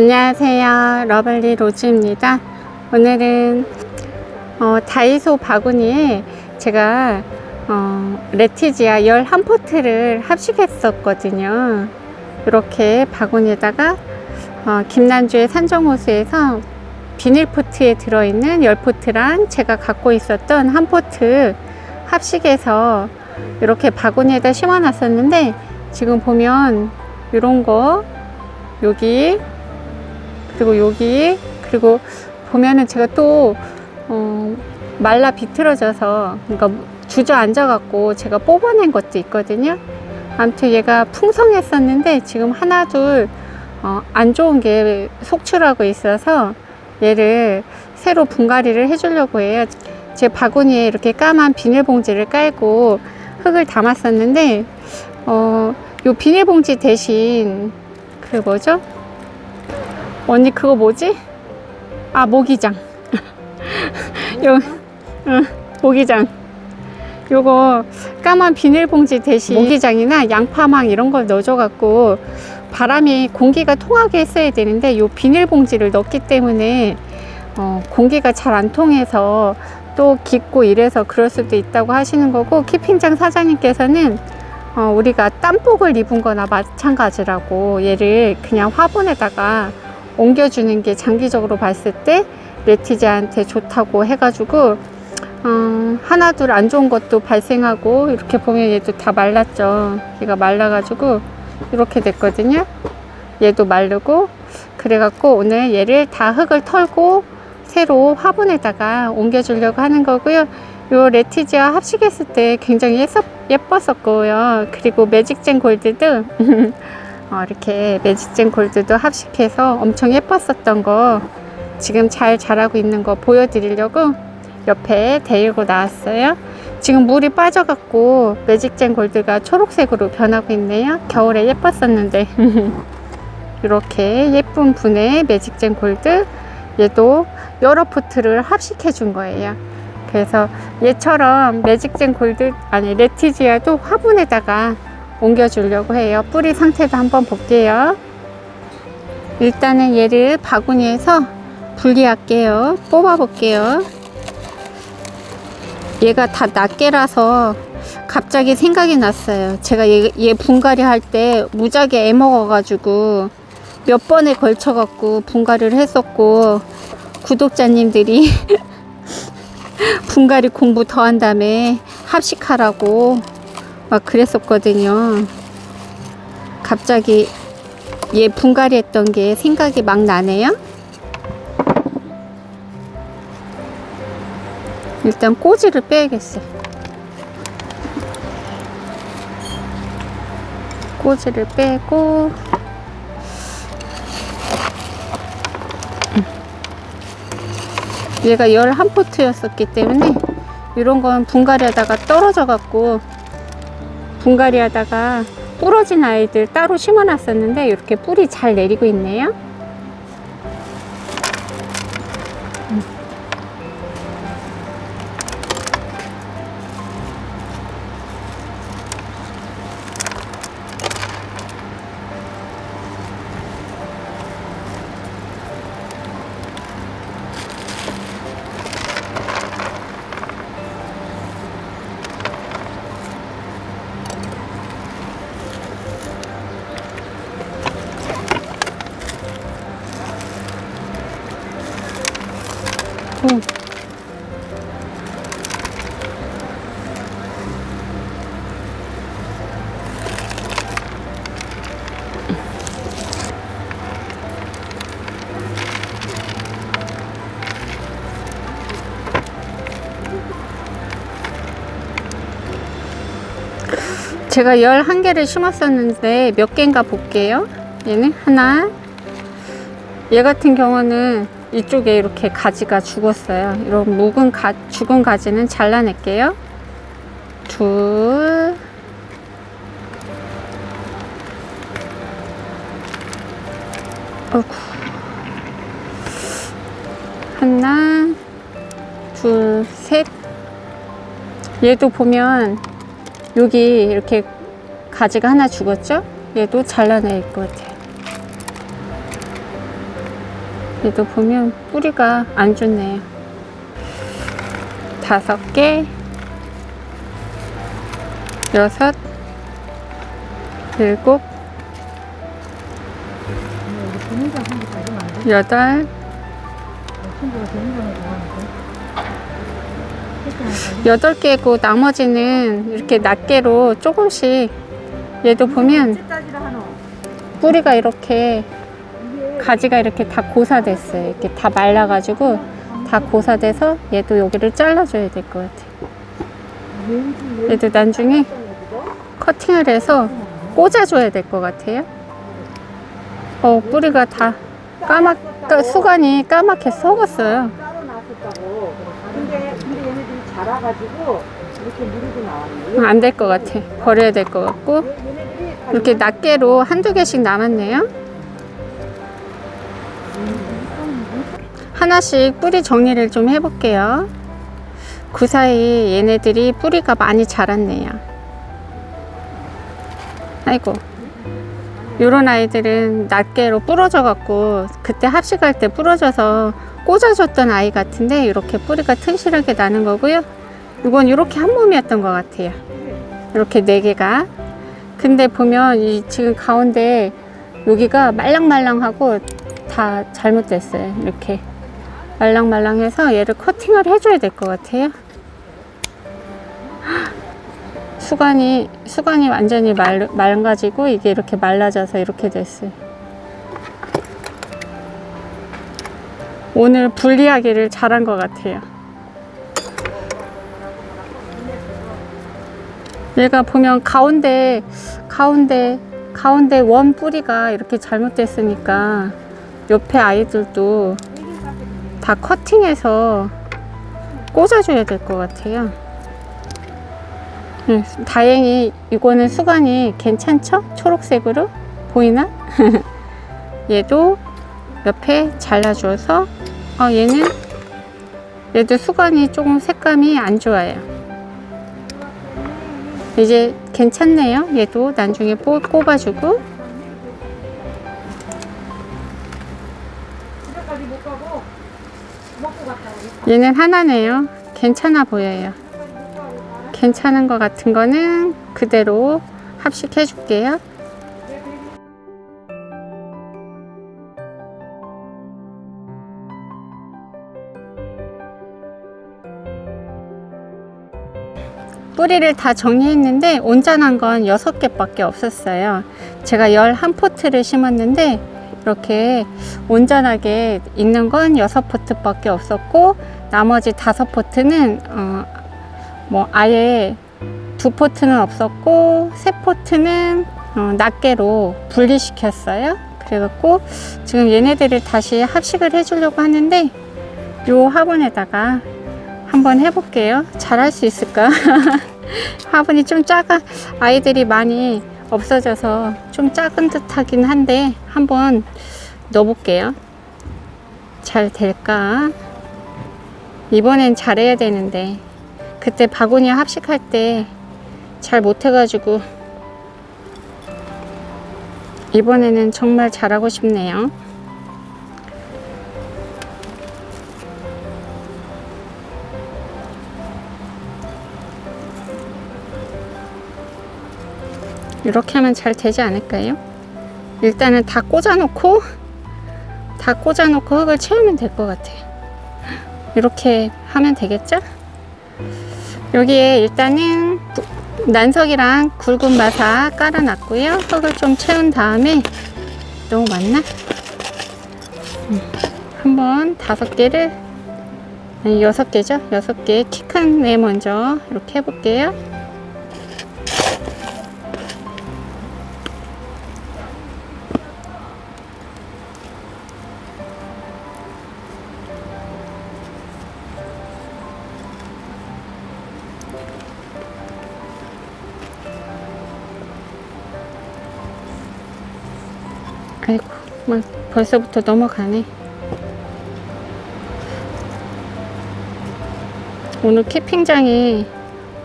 안녕하세요. 러블리 로즈입니다. 오늘은 어, 다이소 바구니에 제가 어, 레티지아 11포트를 합식했었거든요. 이렇게 바구니에다가 어, 김난주의 산정호수에서 비닐포트에 들어있는 10포트랑 제가 갖고 있었던 한 포트 합식해서 이렇게 바구니에다 심어놨었는데 지금 보면 이런 거 여기 그리고 여기 그리고 보면은 제가 또 어, 말라 비틀어져서 그러니까 주저앉아 갖고 제가 뽑아낸 것도 있거든요. 아무튼 얘가 풍성했었는데 지금 하나 둘 어, 안 좋은 게 속출하고 있어서 얘를 새로 분갈이를 해주려고 해요. 제 바구니에 이렇게 까만 비닐봉지를 깔고 흙을 담았었는데 어, 요 비닐봉지 대신 그 뭐죠? 언니 그거 뭐지? 아 모기장. 요 응, 모기장. 요거 까만 비닐봉지 대신 모기장이나 양파망 이런 걸 넣어줘 갖고 바람이 공기가 통하게 했어야 되는데 요 비닐봉지를 넣기 때문에 어, 공기가 잘 안 통해서 또 깊고 이래서 그럴 수도 있다고 하시는 거고 키핑장 사장님께서는 어, 우리가 땀복을 입은 거나 마찬가지라고 얘를 그냥 화분에다가 옮겨주는 게 장기적으로 봤을 때 레티지한테 좋다고 해가지고 어, 하나 둘 안 좋은 것도 발생하고 이렇게 보면 얘도 다 말랐죠. 얘가 말라가지고 이렇게 됐거든요. 얘도 마르고 그래갖고 오늘 얘를 다 흙을 털고 새로 화분에다가 옮겨주려고 하는 거고요. 요 레티지아 합식했을 때 굉장히 예뻤, 예뻤었고요. 그리고 매직젠 골드도 어, 이렇게 매직젠 골드도 합식해서 엄청 예뻤었던 거 지금 잘 자라고 있는 거 보여드리려고 옆에 데리고 나왔어요. 지금 물이 빠져갖고 매직젠 골드가 초록색으로 변하고 있네요. 겨울에 예뻤었는데 이렇게 예쁜 분의 매직젠 골드 얘도 여러 포트를 합식해 준 거예요. 그래서 얘처럼 매직젠 골드 아니 레티지아도 화분에다가 옮겨주려고 해요. 뿌리 상태도 한번 볼게요. 일단은 얘를 바구니에서 분리할게요. 뽑아볼게요. 얘가 다 낱개라서 갑자기 생각이 났어요. 제가 얘, 얘 분갈이 할 때 무지하게 애먹어가지고 몇 번에 걸쳐갖고 분갈이를 했었고 구독자님들이 분갈이 공부 더 한 다음에 합식하라고 막 그랬었거든요. 갑자기 얘 분갈이 했던 게 생각이 막 나네요. 일단 꼬지를 빼야겠어. 꼬지를 빼고 얘가 11포트였었기 때문에 이런 건 분갈이 하다가 떨어져 갖고 분갈이 하다가 부러진 아이들 따로 심어 놨었는데 이렇게 뿌리 잘 내리고 있네요. 제가 11개를 심었었는데 몇 개인가 볼게요. 얘는 하나. 얘 같은 경우는 이쪽에 이렇게 가지가 죽었어요. 이런 묵은 가, 죽은 가지는 잘라낼게요. 둘. 어구. 하나, 둘, 셋. 얘도 보면 여기 이렇게 가지가 하나 죽었죠? 얘도 잘라낼 것 같아요. 얘도 보면 뿌리가 안 좋네요. 다섯 개, 여섯, 일곱, 여덟, 여덟 개고 나머지는 이렇게 낱개로 조금씩 얘도 보면 뿌리가 이렇게 가지가 이렇게 다 고사됐어요. 이렇게 다 말라가지고 다 고사돼서 얘도 여기를 잘라줘야 될 것 같아요. 얘도 나중에 커팅을 해서 꽂아줘야 될 것 같아요. 어, 뿌리가 다 까맣, 까- 수간이 까맣게 썩었어요. 따로 나왔었다고. 근데 근데 자라가지고 이렇게 무리고 나왔네. 안될 것 같아. 버려야 될 것 같고. 이렇게 낱개로 한두 개씩 남았네요. 하나씩 뿌리 정리를 좀 해볼게요. 그 사이 얘네들이 뿌리가 많이 자랐네요. 아이고. 요런 아이들은 낱개로 부러져 갖고 그때 합식할 때 부러져서 꽂아줬던 아이 같은데 이렇게 뿌리가 튼실하게 나는 거고요. 이건 이렇게 한 몸이었던 것 같아요. 이렇게 네 개가. 근데 보면 이 지금 가운데 여기가 말랑말랑하고 다 잘못됐어요. 이렇게 말랑말랑해서 얘를 커팅을 해줘야 될 것 같아요. 수관이 수관이 완전히 말, 맑아지고 이게 이렇게 말라져서 이렇게 됐어요. 오늘 분리하기를 잘한 것 같아요. 얘가 보면 가운데 가운데 가운데 원 뿌리가 이렇게 잘못됐으니까 옆에 아이들도 다 커팅해서 꽂아줘야 될 것 같아요. 네, 다행히 이거는 수관이 괜찮죠? 초록색으로 보이나? 얘도 옆에 잘라줘서 어, 얘는 얘도 수관이 조금 색감이 안 좋아요. 이제 괜찮네요. 얘도 나중에 뽑- 꼽아주고 집에까지 못 가고 먹고 갔다 오니까 얘는 하나네요. 괜찮아 보여요. 괜찮은 것 같은 거는 그대로 합식해 줄게요. 뿌리를 다 정리했는데 온전한 건 6개밖에 없었어요. 제가 11포트를 심었는데 이렇게 온전하게 있는 건 6포트밖에 없었고 나머지 5포트는 어, 뭐 아예 두 포트는 없었고 세 포트는 어, 낱개로 분리시켰어요. 그래갖고 지금 얘네들을 다시 합식을 해주려고 하는데 요 화분에다가 한번 해볼게요. 잘할 수 있을까? 화분이 좀 작아 아이들이 많이 없어져서 좀 작은 듯 하긴 한데 한번 넣어볼게요. 잘 될까? 이번엔 잘해야 되는데 그때 바구니 합식할 때 잘 못해가지고 이번에는 정말 잘하고 싶네요. 이렇게 하면 잘 되지 않을까요? 일단은 다 꽂아놓고 다 꽂아놓고 흙을 채우면 될 것 같아요. 이렇게 하면 되겠죠? 여기에 일단은 구- 난석이랑 굵은 마사 깔아놨고요. 흙을 좀 채운 다음에 너무 많나? 음, 한번 다섯 개를 아니 여섯 개죠? 여섯 개 키 큰 애 먼저 이렇게 해볼게요. 막 벌써부터 넘어가네. 오늘 캠핑장에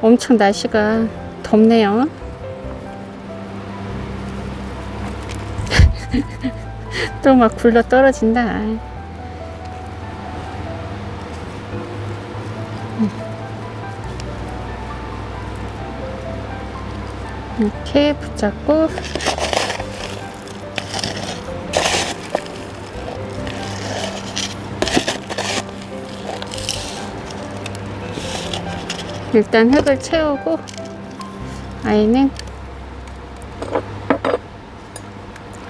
엄청 날씨가 덥네요. 또 막 굴러 떨어진다. 음. 이렇게 붙잡고 일단 흙을 채우고 아이는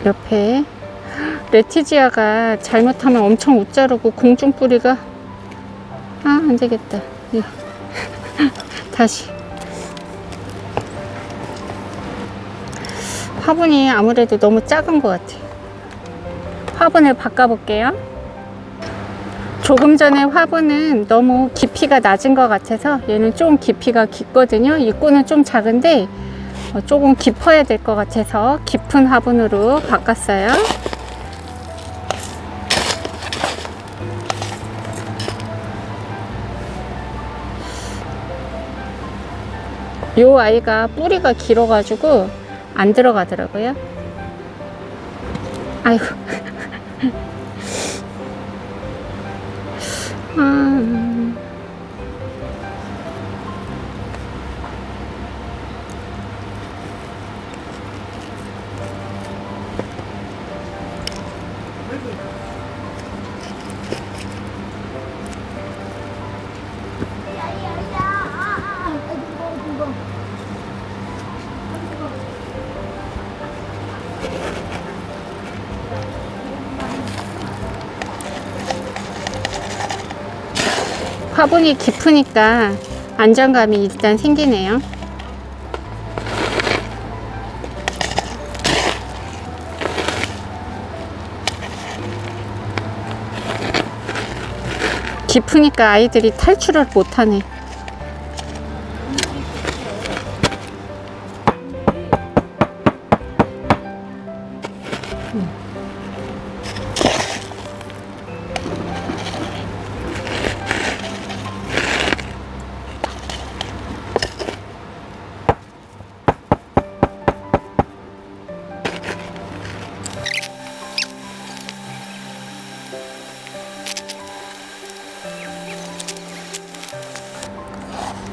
옆에 레티지아가 잘못하면 엄청 웃자르고 공중 뿌리가 아 안되겠다. 다시. 화분이 아무래도 너무 작은 것 같아 화분을 바꿔볼게요 조금 전에 화분은 너무 깊이가 낮은 것 같아서 얘는 좀 깊이가 깊거든요 입구는 좀 작은데 어, 조금 깊어야 될 것 같아서 깊은 화분으로 바꿨어요 요 아이가 뿌리가 길어가지고 안 들어가더라고요. 아이고. 아, 화분이 깊으니까 안정감이 일단 생기네요. 깊으니까 아이들이 탈출을 못하네.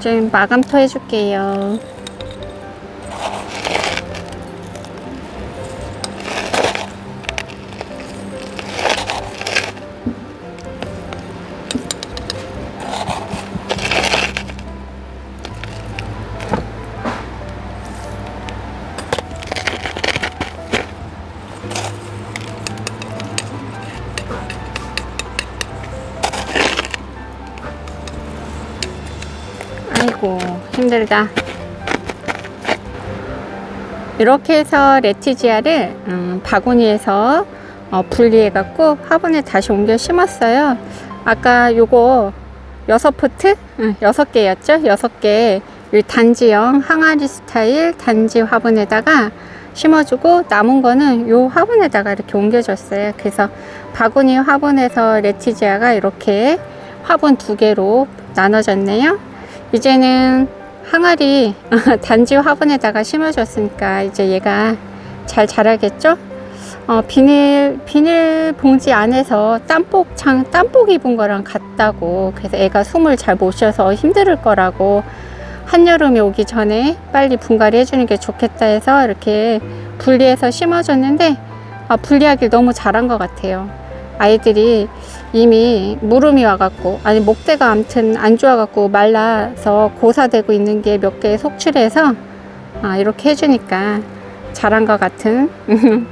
좀 마감 토 해줄게요. 힘들다. 이렇게 해서 레티지아를 음, 바구니에서 어, 분리해 갖고 화분에 다시 옮겨 심었어요. 아까 요거 여섯 포트? 응, 여섯 개였죠? 여섯 개. 단지형 항아리 스타일 단지 화분에다가 심어주고 남은 거는 요 화분에다가 이렇게 옮겨줬어요. 그래서 바구니 화분에서 레티지아가 이렇게 화분 두 개로 나눠졌네요. 이제는 항아리 단지 화분에다가 심어줬으니까 이제 얘가 잘 자라겠죠? 어, 비닐 비닐 봉지 안에서 땀복 창 땀복 입은 거랑 같다고 그래서 애가 숨을 잘 못 쉬어서 힘들 거라고 한여름이 오기 전에 빨리 분갈이 해주는 게 좋겠다 해서 이렇게 분리해서 심어줬는데 아, 분리하길 너무 잘한 것 같아요. 아이들이 이미 무름이 와갖고 아니 목대가 아무튼 안 좋아갖고 말라서 고사되고 있는 게 몇 개 속출해서 아, 이렇게 해주니까 잘한 것 같은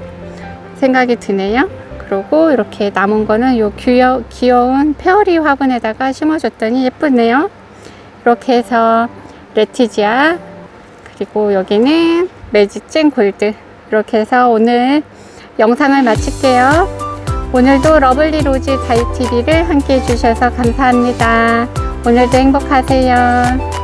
생각이 드네요. 그리고 이렇게 남은 거는 요 귀여, 귀여운 페어리 화분에다가 심어줬더니 예쁘네요. 이렇게 해서 레티지아 그리고 여기는 매지증 골드 이렇게 해서 오늘 영상을 마칠게요. 오늘도 러블리 로즈 다이TV를 함께 해주셔서 감사합니다. 오늘도 행복하세요.